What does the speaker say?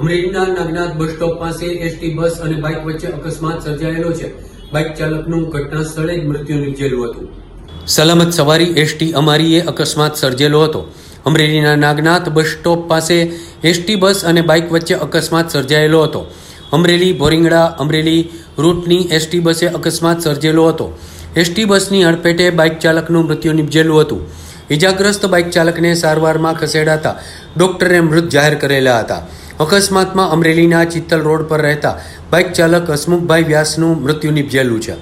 અમરેલીના Nagnath bus stop પાસે ST bus અને બાઇક વચ્ચે અકસ્માત સર્જાયેલો છે. બાઇક ચાલકનું ઘટના સ્થળે જ મૃત્યુ નીપજેલું હતું. સલામત સવારી એસટી અમારીએ અકસ્માત સર્જેલો હતો. અમરેલીના નાગનાથ બસ સ્ટોપ પાસે એસટી બસ અને બાઇક વચ્ચે અકસ્માત સર્જાયેલો હતો. અમરેલી ભોરિંગડા અમરેલી રૂટની એસટી બસે અકસ્માત સર્જેલો હતો. એસટી બસની હડફેટે બાઇક ચાલકનું મૃત્યુ નીપજેલું હતું. ઇજાગ્રસ્ત બાઇક ચાલકને સારવારમાં ખસેડાતા ડોક્ટરે મૃત જાહેર કરેલા હતા. અકસ્માતમાં અમરેલીના ચિત્તલ રોડ પર રહેતા બાઇક ચાલક હસમુખભાઈ વ્યાસનું મૃત્યુ નિપજેલું છે.